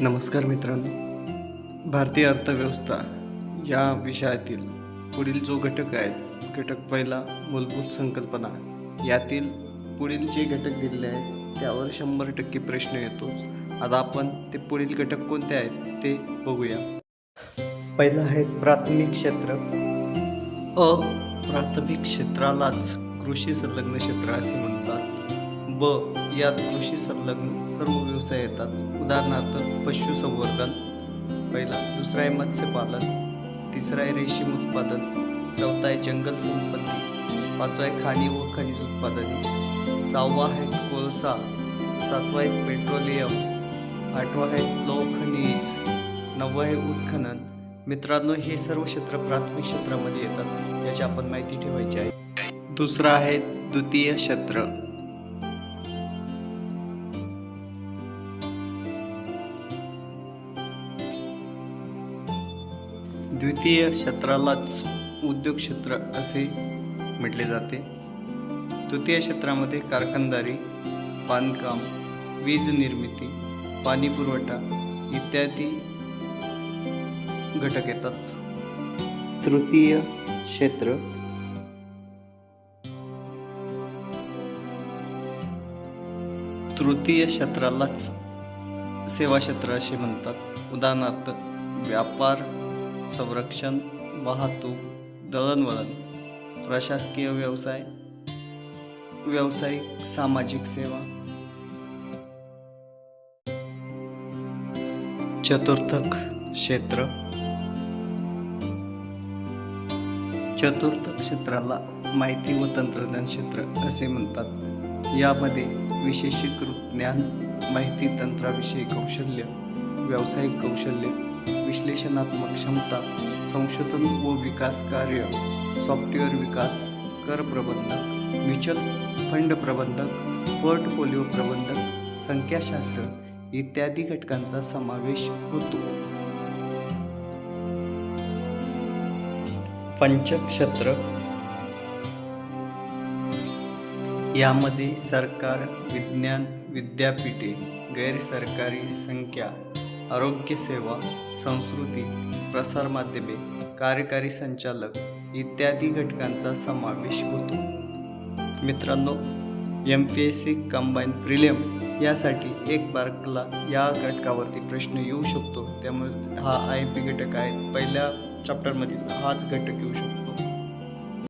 नमस्कार मित्रांनो. भारतीय अर्थव्यवस्था या विषयातील पुढील जो घटक आहे घटक पहिला मूलभूत संकल्पना. यातील पुढील जे घटक दिलेले आहेत त्यावर शंभर टक्के प्रश्न येतोच. आता आपण ते पुढील घटक कोणते आहेत ते बघूया. पहिलं आहे प्राथमिक क्षेत्र. अ प्राथमिक क्षेत्रालाच कृषी संलग्न क्षेत्र असे म्हणतात. ब यात कृषी संलग्न सर्व व्यवसाय येतात. उदाहरणार्थ पशुसंवर्धन पहिला दुसरा आहे मत्स्यपालन तिसरा आहे रेशीम उत्पादन चौथा आहे जंगल संपत्ती पाचवा आहे खाणी व खनिज उत्पादने सहावा आहे कोळसा सातवा आहे पेट्रोलियम आठवा आहे लोह खनिज नववा आहे उत्खनन. मित्रांनो हे सर्व क्षेत्र प्राथमिक क्षेत्रामध्ये येतात याची आपण माहिती ठेवायची आहे. दुसरा आहे द्वितीय क्षेत्र. द्वितीय क्षेत्रालाच उद्योग क्षेत्र असे म्हटले जाते. तृतीय क्षेत्रामध्ये कारखानदारी बांधकाम वीज निर्मिती पाणी पुरवठा इत्यादी घटक येतात. तृतीय क्षेत्र तृतीय क्षेत्रालाच सेवा क्षेत्र असे म्हणतात. उदाहरणार्थ व्यापार संरक्षण वाहतूक दळणवळण प्रशासकीय व्यवसाय व्यावसायिक सामाजिक सेवा. चतुर्थक क्षेत्र. चतुर्थ क्षेत्राला माहिती व तंत्रज्ञान क्षेत्र असे म्हणतात. यामध्ये विशेषीकृत ज्ञान माहिती तंत्राविषयी कौशल्य व्यावसायिक कौशल्य विश्लेषणात्मक क्षमता संशोधन व विकास कार्य सॉफ्टवेअर विकास कर प्रबंधक म्युच्युअल फंड प्रबंधक पोर्टफोलिओ प्रबंधक संख्याशास्त्र इत्यादी घटकांचा समावेश होतो. पंचक्षत्र. यामध्ये सरकार विज्ञान विद्यापीठे गैरसरकारी संख्या आरोग्यसेवा संस्कृती प्रसारमाध्यमे कार्यकारी संचालक इत्यादी घटकांचा समावेश होतो. मित्रांनो M P S C combine prelim यासाठी एक मार्कला या घटकावरती प्रश्न येऊ शकतो. त्यामुळे हा आय पी घटक आहे. पहिल्या चॅप्टरमधील हाच घटक येऊ शकतो.